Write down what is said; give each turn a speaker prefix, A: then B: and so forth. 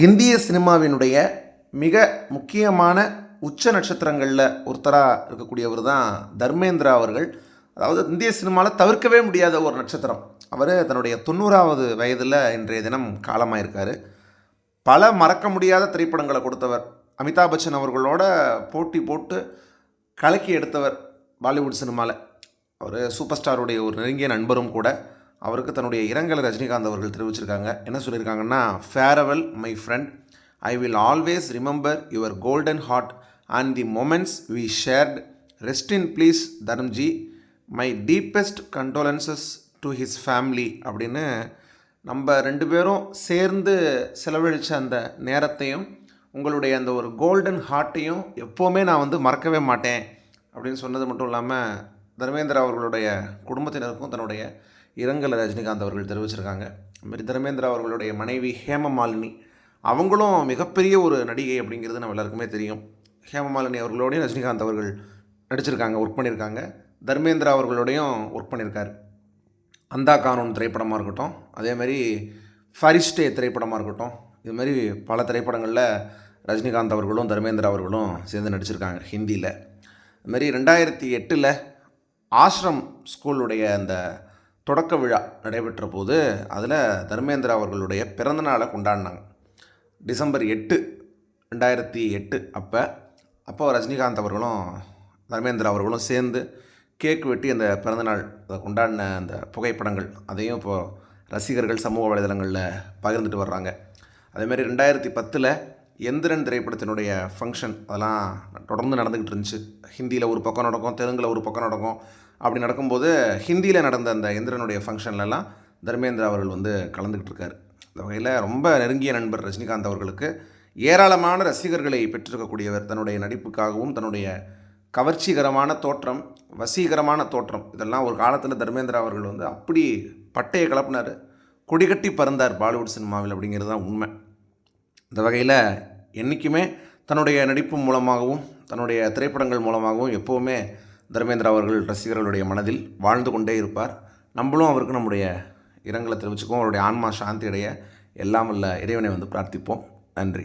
A: இந்திய சினிமாவினுடைய மிக முக்கியமான உச்ச நட்சத்திரங்களில் ஒருத்தராக இருக்கக்கூடியவர் தான் தர்மேந்திரா அவர்கள். அதாவது இந்திய சினிமாவில் தவிர்க்கவே முடியாத ஒரு நட்சத்திரம். அவர் தன்னுடைய தொண்ணூறாவது வயதில் இன்றைய தினம் காலமாயிருக்கார். பல மறக்க முடியாத திரைப்படங்களை கொடுத்தவர். அமிதாப் பச்சன் அவர்களோட போட்டி போட்டு கலக்கி எடுத்தவர் பாலிவுட் சினிமாவில் அவர் சூப்பர் ஸ்டாருடைய ஒரு நெருங்கிய நண்பரும் கூட. அவருக்கு தன்னுடைய இரங்கலை ரஜினிகாந்த் அவர்கள் தெரிவிச்சிருக்காங்க. என்ன சொல்லியிருக்காங்கன்னா farewell my friend I will always remember your golden heart and the moments we shared rest in peace Dharamji my deepest condolences to his family அப்படின்னு நம்ம ரெண்டு பேரும் சேர்ந்து செலவழித்த அந்த நேரத்தையும் உங்களுடைய அந்த ஒரு கோல்டன் ஹார்ட்டையும் எப்போவுமே நான் வந்து மறக்கவே மாட்டேன் அப்படின்னு சொன்னது மட்டும் இல்லாமல் தர்மேந்திரா அவர்களுடைய குடும்பத்தினருக்கும் தன்னுடைய இரங்கலை ரஜினிகாந்த் அவர்கள் தெரிவிச்சிருக்காங்க. அதுமாரி தர்மேந்திரா அவர்களுடைய மனைவி ஹேமமாலினி அவங்களும் மிகப்பெரிய ஒரு நடிகை அப்படிங்கிறது நம்ம எல்லாருக்குமே தெரியும். ஹேமமாலினி அவர்களோடையும் ரஜினிகாந்த் அவர்கள் நடிச்சிருக்காங்க ஒர்க் பண்ணியிருக்காங்க தர்மேந்திரா அவர்களோடையும் ஒர்க் பண்ணியிருக்கார் அந்தா கானூன் திரைப்படமாக இருக்கட்டும் அதேமாதிரி ஃபரிஸ்டே திரைப்படமாக இருக்கட்டும் இது மாதிரி பல திரைப்படங்களில் ரஜினிகாந்த் அவர்களும் தர்மேந்திரா அவர்களும் சேர்ந்து நடிச்சிருக்காங்க ஹிந்தியில். இதுமாரி ரெண்டாயிரத்தி எட்டில் ஆஷ்ரம் ஸ்கூலுடைய அந்த தொடக்க விழா நடைபெற்ற போது அதில் தர்மேந்திரா அவர்களுடைய பிறந்தநாளை கொண்டாடினாங்க. டிசம்பர் எட்டு ரெண்டாயிரத்தி எட்டு. அப்போ அப்போ ரஜினிகாந்த் அவர்களும் தர்மேந்திரா அவர்களும் சேர்ந்து கேக் வெட்டி அந்த பிறந்தநாள் அதை கொண்டாடின அந்த புகைப்படங்கள் அதையும் இப்போது ரசிகர்கள் சமூக வலைதளங்களில் பகிர்ந்துட்டு வர்றாங்க. அதேமாதிரி ரெண்டாயிரத்தி பத்தில் எந்திரன் திரைப்படத்தினுடைய ஃபங்க்ஷன் அதெல்லாம் தொடர்ந்து நடந்துக்கிட்டு இருந்துச்சு. ஹிந்தியில் ஒரு பக்கம் நடக்கும் தெலுங்கில் ஒரு பக்கம் நடக்கும். அப்படி நடக்கும்போது ஹிந்தியில் நடந்த அந்த இந்திரனுடைய ஃபங்க்ஷன்லலாம் தர்மேந்திரா அவர்கள் வந்து கலந்துக்கிட்டு இருக்காரு இந்த வகையில் ரொம்ப நெருங்கிய நண்பர் ரஜினிகாந்த் அவர்களுக்கு ஏராளமான ரசிகர்களை பெற்றிருக்கக்கூடியவர். தன்னுடைய நடிப்புக்காகவும் தன்னுடைய கவர்ச்சிகரமான தோற்றம் வசீகரமான தோற்றம் இதெல்லாம் ஒரு காலத்தில் தர்மேந்திரா அவர்கள் வந்து அப்படி பட்டையை கலப்பினார். கொடிகட்டி பறந்தார் பாலிவுட் சினிமாவில் அப்படிங்கிறது தான் உண்மை. இந்த வகையில் என்றைக்குமே தன்னுடைய நடிப்பு மூலமாகவும் தன்னுடைய திரைப்படங்கள் மூலமாகவும் எப்போவுமே தர்மேந்திரா அவர்கள் ரசிகர்களுடைய மனதில் வாழ்ந்து கொண்டே இருப்பார். நம்மளும் அவருக்கு நம்முடைய இரங்கலை தெரிவிச்சுக்குவோம். அவருடைய ஆன்மா சாந்தி அடைய எல்லாம் உள்ள இறைவனை வந்து பிரார்த்திப்போம். நன்றி.